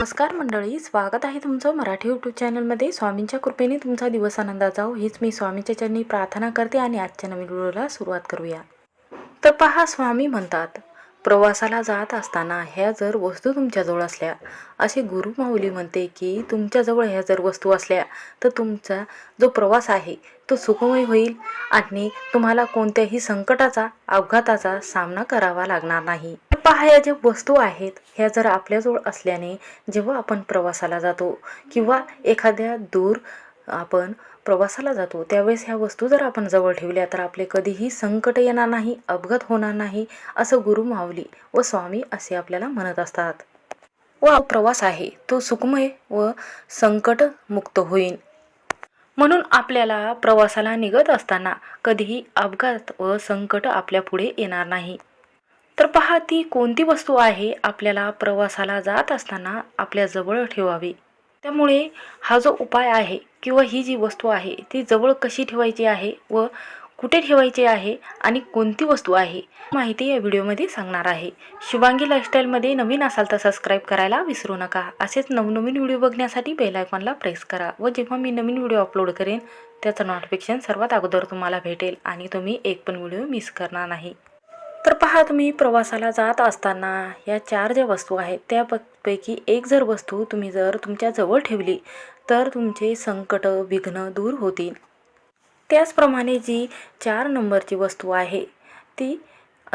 नमस्कार मंडळी स्वागत आहे तुमचं मराठी यूट्यूब चॅनलमध्ये. स्वामींच्या कृपेने तुमचा दिवस आनंदात जाऊ हीच हो. मी स्वामींच्या चरणी प्रार्थना करते आणि आजच्या नवीन व्हिडिओला सुरुवात करूया. तर पहा स्वामी म्हणतात प्रवासाला जात असताना ह्या जर वस्तू तुमच्याजवळ असल्या असे गुरु माऊली म्हणते की तुमच्याजवळ ह्या जर वस्तू असल्या तर तुमचा जो प्रवास आहे तो सुखमय होईल आणि तुम्हाला कोणत्याही संकटाचा अपघाताचा सामना करावा लागणार नाही. पहा ज्या वस्तू आहेत ह्या जर आपल्याजवळ असल्याने जेव्हा आपण प्रवासाला जातो किंवा एखाद्या दूर आपण प्रवासाला जातो त्यावेळेस ह्या वस्तू जर आपण जवळ ठेवल्या तर आपले कधीही संकट येणार नाही अपघात होणार नाही असं गुरु माऊली व स्वामी असे आपल्याला म्हणत असतात. व प्रवास आहे तो सुखमय व संकटमुक्त होईल म्हणून आपल्याला प्रवासाला निघत असताना कधीही अपघात व संकट आपल्या पुढे येणार नाही. तर पहा ती कोणती वस्तू आहे आपल्याला प्रवासाला जात असताना आपल्या जवळ ठेवावी? त्यामुळे हा जो उपाय आहे किंवा ही जी वस्तू आहे ती जवळ कशी ठेवायची आहे व कुठे ठेवायची आहे आणि कोणती वस्तू आहे माहिती या व्हिडिओमध्ये सांगणार आहे. शुभांगी लाईफस्टाईलमध्ये नवीन असाल तर सबस्क्राईब करायला विसरू नका. असेच नवनवीन व्हिडिओ बघण्यासाठी बेल आयकॉनला प्रेस करा व जेव्हा मी नवीन व्हिडिओ अपलोड करेन त्याचं नोटिफिकेशन सर्वात अगोदर तुम्हाला भेटेल आणि तुम्ही एक पण व्हिडिओ मिस करणार नाही. तर पहा तुम्ही प्रवासाला जात असताना या चार ज्या वस्तू आहेत त्यापैकी एक जर वस्तू तुम्ही जर तुमच्या जवळ ठेवली तर तुमचे संकट विघ्न दूर होतील. त्याचप्रमाणे जी चार नंबरची वस्तू आहे ती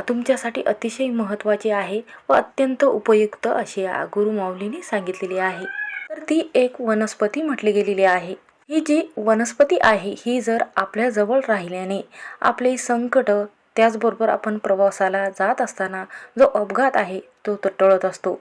तुमच्यासाठी अतिशय महत्त्वाची आहे व अत्यंत उपयुक्त अशी गुरुमाऊलीने सांगितलेली आहे. तर ती एक वनस्पती म्हटली गेलेली आहे. ही जी वनस्पती आहे ही जर आपल्याजवळ राहिल्याने आपले संकट त्याचबरोबर आपण प्रवासाला जात असताना जो अपघात आहे तो तो टळत असतो.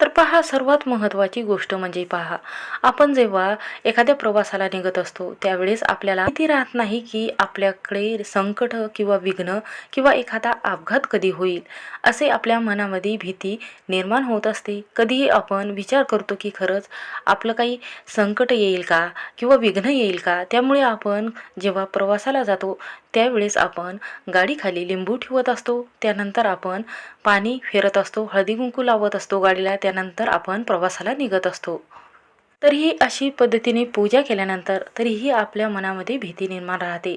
तर पहा सर्वात महत्त्वाची गोष्ट म्हणजे पहा आपण जेव्हा एखाद्या प्रवासाला निघत असतो त्यावेळेस आपल्याला माहिती राहत नाही की आपल्याकडे संकट किंवा विघ्न किंवा एखादा अपघात कधी होईल असे आपल्या मनामध्ये भीती निर्माण होत असते. कधीही आपण विचार करतो की खरंच आपलं काही संकट येईल का किंवा विघ्न येईल का त्यामुळे आपण जेव्हा प्रवासाला जातो त्यावेळेस आपण गाडीखाली लिंबू ठेवत असतो त्यानंतर आपण पाणी फिरत असतो हळदी कुंकू लावत असतो गाडीला त्यानंतर आपण प्रवासाला निघत असतो. तरीही अशी पद्धतीने पूजा केल्यानंतर तरीही आपल्या मनामध्ये भीती निर्माण राहते.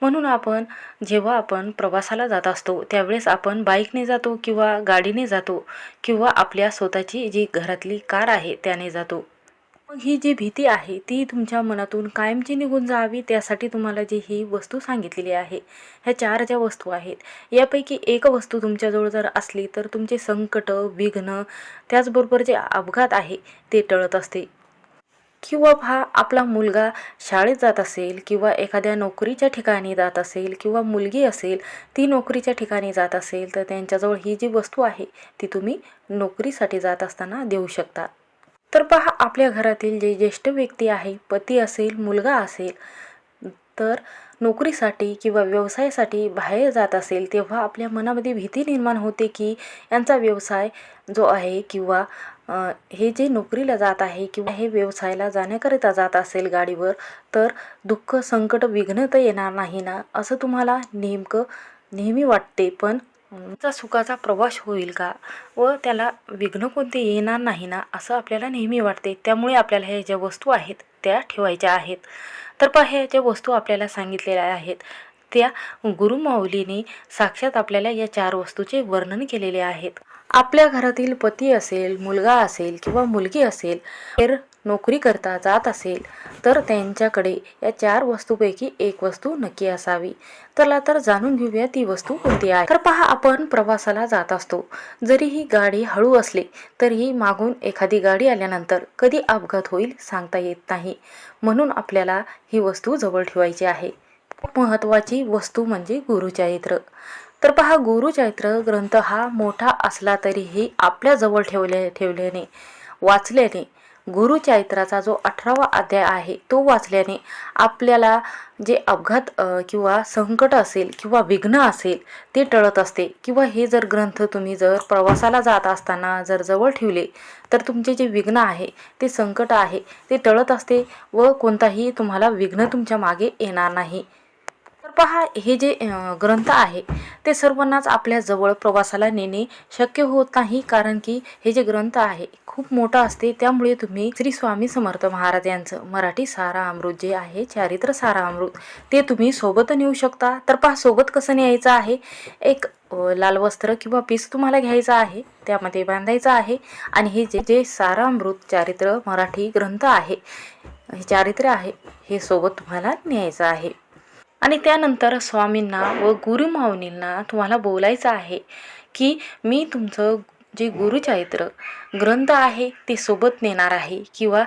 म्हणून आपण जेव्हा आपण प्रवासाला जात असतो त्यावेळेस आपण बाईकने जातो किंवा गाडीने जातो किंवा आपल्या स्वतःची जी घरातली कार आहे त्याने जातो. मग ही जी भीती आहे ती तुमच्या मनातून कायमची निघून जावी त्यासाठी तुम्हाला जी ही वस्तू सांगितलेली आहे ह्या चार ज्या वस्तू आहेत यापैकी एक वस्तू तुमच्याजवळ जर असली तर तुमचे संकट विघ्न त्याचबरोबर जे अपघात आहे ते टळत असते. किंवा हा आपला मुलगा शाळेत जात असेल किंवा एखाद्या नोकरीच्या ठिकाणी जात असेल किंवा मुलगी असेल ती नोकरीच्या ठिकाणी जात असेल तर त्यांच्याजवळ ही जी वस्तू आहे ती तुम्ही नोकरीसाठी जात असताना देऊ शकता. तर पहा आपल्या घरातील जे ज्येष्ठ व्यक्ती आहे पती असेल मुलगा असेल तर नोकरीसाठी किंवा व्यवसायासाठी बाहेर जात असेल तेव्हा आपल्या मनामध्ये भीती निर्माण होते की यांचा व्यवसाय जो आहे किंवा हे जे नोकरीला जात आहे किंवा हे व्यवसायाला जाण्याकरिता जात असेल गाडीवर तर दुःख संकट विघ्न तर येणार नाही ना? असं तुम्हाला नेमकं नेहमी वाटते पण चा सुखाचा प्रवास होईल का? व त्याला विघ्न कोणते येणार नाही ना असं आपल्याला नेहमी वाटते. त्यामुळे आपल्याला ह्या ज्या वस्तू आहेत त्या ठेवायच्या आहेत. तर पहा ह्या ज्या वस्तू आपल्याला सांगितलेल्या आहेत त्या गुरुमाऊलीने साक्षात आपल्याला या चार वस्तूचे वर्णन केलेले आहेत. आपल्या घरातील पती असेल मुलगा असेल किंवा मुलगी असेल तर नोकरी करता जात असेल तर त्यांच्याकडे या चार वस्तूपैकी एक वस्तू नक्की असावी. चला तर जाणून घेऊया ती वस्तू कोणती आहे. तर पहा आपण प्रवासाला जात असतो. जरी ही गाडी हळू असली तरीही मागून एखादी गाडी आल्यानंतर कधी अपघात होईल सांगता येत नाही. म्हणून आपल्याला ही वस्तू जवळ ठेवायची आहे. खूप महत्त्वाची वस्तू म्हणजे गुरुचरित्र. तर पहा गुरुचरित्र ग्रंथ हा मोठा असला तरीही आपल्याजवळ ठेवले ठेवल्याने वाचल्याने गुरुचरित्राचा जो अठरावा अध्याय आहे तो वाचल्याने आपल्याला जे अपघात किंवा संकट असेल किंवा विघ्न असेल ते टळत असते. किंवा हे जर ग्रंथ तुम्ही जर प्रवासाला जात असताना जर जवळ ठेवले तर तुमचे जे विघ्न आहे ते संकट आहे ते टळत असते व कोणताही तुम्हाला विघ्न तुमच्या मागे येणार नाही. तर पहा हे जे ग्रंथ आहे ते सर्वांनाच आपल्या जवळ प्रवासाला नेणे शक्य होत नाही. कारण की हे जे ग्रंथ आहे खूप मोठा असते. त्यामुळे तुम्ही श्री स्वामी समर्थ महाराज यांचं मराठी सारा अमृत जे आहे चारित्र सारा अमृत ते तुम्ही सोबत नेऊ शकता. तर पहा सोबत कसं न्यायचं आहे? एक लाल वस्त्र किंवा पीस तुम्हाला घ्यायचं आहे त्यामध्ये बांधायचं आहे आणि हे जे जे सारा अमृत चारित्र मराठी ग्रंथ आहे हे चारित्र्य आहे हे सोबत तुम्हाला न्यायचं आहे. आणि त्यानंतर स्वामींना व गुरुमाऊनींना तुम्हाला बोलायचं आहे की मी तुमचं जे गुरुचरित्र ग्रंथ आहे ते सोबत नेणार आहे. किंवा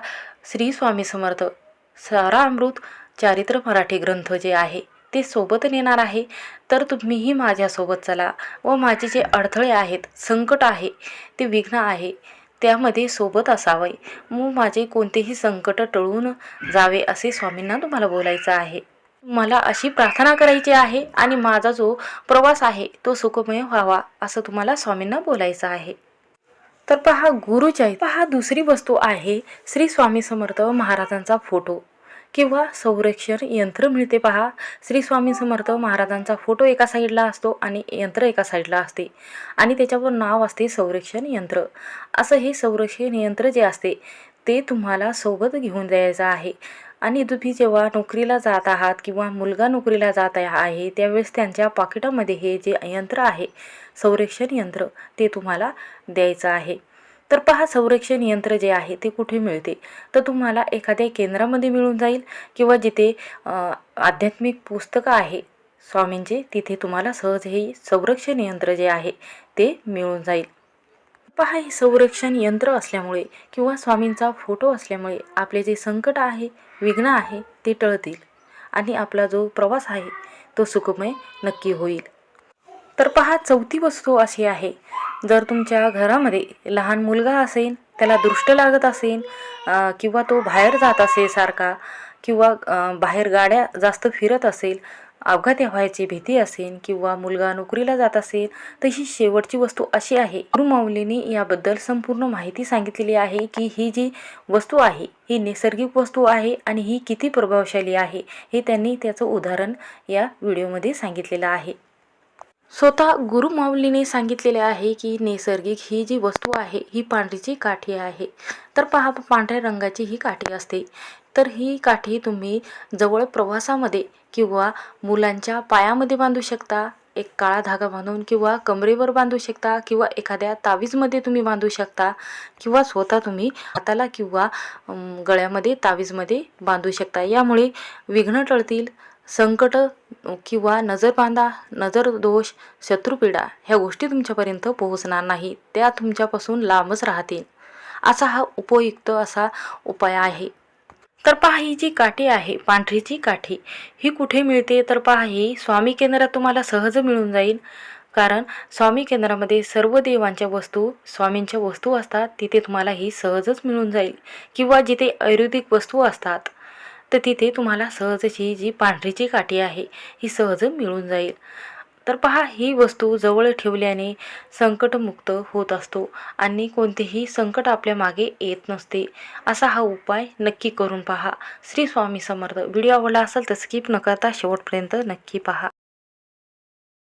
श्री स्वामी समर्थ सारा अमृत चारित्र मराठी ग्रंथ जे आहे ते सोबत नेणार आहे. तर तुम्हीही माझ्यासोबत चला व माझे जे अडथळे आहेत संकट आहे ते विघ्न आहे त्यामध्ये सोबत असावे. मग माझे कोणतेही संकट टळून जावे असे स्वामींना तुम्हाला बोलायचं आहे. मला अशी प्रार्थना करायची आहे आणि माझा जो प्रवास आहे तो सुखमय व्हावा असं तुम्हाला स्वामींना बोलायचं आहे. तर पहा गुरुच्या पहा दुसरी वस्तू आहे श्री स्वामी समर्थ महाराजांचा फोटो. किंवा संरक्षण यंत्र मिळते पहा. श्री स्वामी समर्थ महाराजांचा फोटो एका साईडला असतो आणि यंत्र एका साईडला असते. आणि त्याच्यावर नाव असते संरक्षण यंत्र. असं हे संरक्षण यंत्र जे असते ते तुम्हाला सोबत घेऊन द्यायचं आहे. आणि तुम्ही जेव्हा नोकरीला जात आहात किंवा मुलगा नोकरीला जात आहे त्यावेळेस त्यांच्या पाकिटामध्ये हे जे यंत्र आहे संरक्षण यंत्र ते तुम्हाला द्यायचं आहे. तर पहा संरक्षण यंत्र जे आहे ते कुठे मिळते? तर तुम्हाला एखाद्या केंद्रामध्ये मिळून जाईल किंवा जिथे आध्यात्मिक पुस्तकं आहे स्वामींचे तिथे तुम्हाला सहज हे संरक्षण यंत्र जे आहे ते मिळून जाईल. पहा हे संरक्षण यंत्र असल्यामुळे किंवा स्वामींचा फोटो असल्यामुळे आपले जे संकट आहे विघ्न आहे ते टळतील. आणि आपला जो प्रवास आहे तो सुखमय नक्की होईल. तर पहा चौथी वस्तू अशी आहे. जर तुमच्या घरामध्ये लहान मुलगा असेल त्याला दृष्ट लागत असेल किंवा तो बाहेर जात असेल सारखा किंवा बाहेर गाड्या जास्त फिरत असेल अपघात व्हायची भीती असेल किंवा मुलगा नोकरीला जात असेल तर ही शेवटची वस्तू अशी आहे. गुरुमाऊलीने याबद्दल संपूर्ण माहिती सांगितलेली आहे की ही जी वस्तू आहे ही नैसर्गिक वस्तू आहे आणि ही किती प्रभावशाली आहे हे त्यांनी त्याचं उदाहरण या व्हिडिओमध्ये सांगितलेलं आहे. स्वतः गुरुमाऊलीने सांगितलेले आहे की नैसर्गिक ही जी वस्तू आहे ही पांढरीची काठी आहे. तर पहा पांढऱ्या रंगाची ही काठी असते. तर ही काठी तुम्ही जवळ प्रवासामध्ये किंवा मुलांच्या पायामध्ये बांधू शकता एक काळा धागा बांधून किंवा कमरेवर बांधू शकता किंवा एखाद्या तावीजमध्ये तुम्ही बांधू शकता किंवा स्वतः तुम्ही हाताला किंवा गळ्यामध्ये तावीजमध्ये बांधू शकता. यामुळे विघ्न टळतील संकट किंवा नजरबांधा नजर दोष शत्रुपीडा ह्या गोष्टी तुमच्यापर्यंत पोहोचणार नाही त्या तुमच्यापासून लांबच राहतील. असा हा उपयुक्त असा उपाय आहे. तर पहा ही जी काठी आहे पांढरीची काठी ही कुठे मिळते? तर पहा ही स्वामी केंद्रात तुम्हाला सहज मिळून जाईल. कारण स्वामी केंद्रामध्ये सर्व देवांच्या वस्तू स्वामींच्या वस्तू असतात तिथे तुम्हाला ही सहजच मिळून जाईल. किंवा जिथे आयुर्वेदिक वस्तू असतात तर तिथे तुम्हाला सहजच ही जी पांढरीची काठी आहे ही सहज मिळून जाईल. तर पहा ही वस्तू जवळ ठेवल्याने संकटमुक्त होत असतो आणि कोणतेही संकट आपल्या मागे येत नसते. असा हा उपाय नक्की करून पहा. श्री स्वामी समर्थ. व्हिडिओ आवडला असेल तर स्किप न करता शेवटपर्यंत नक्की पहा.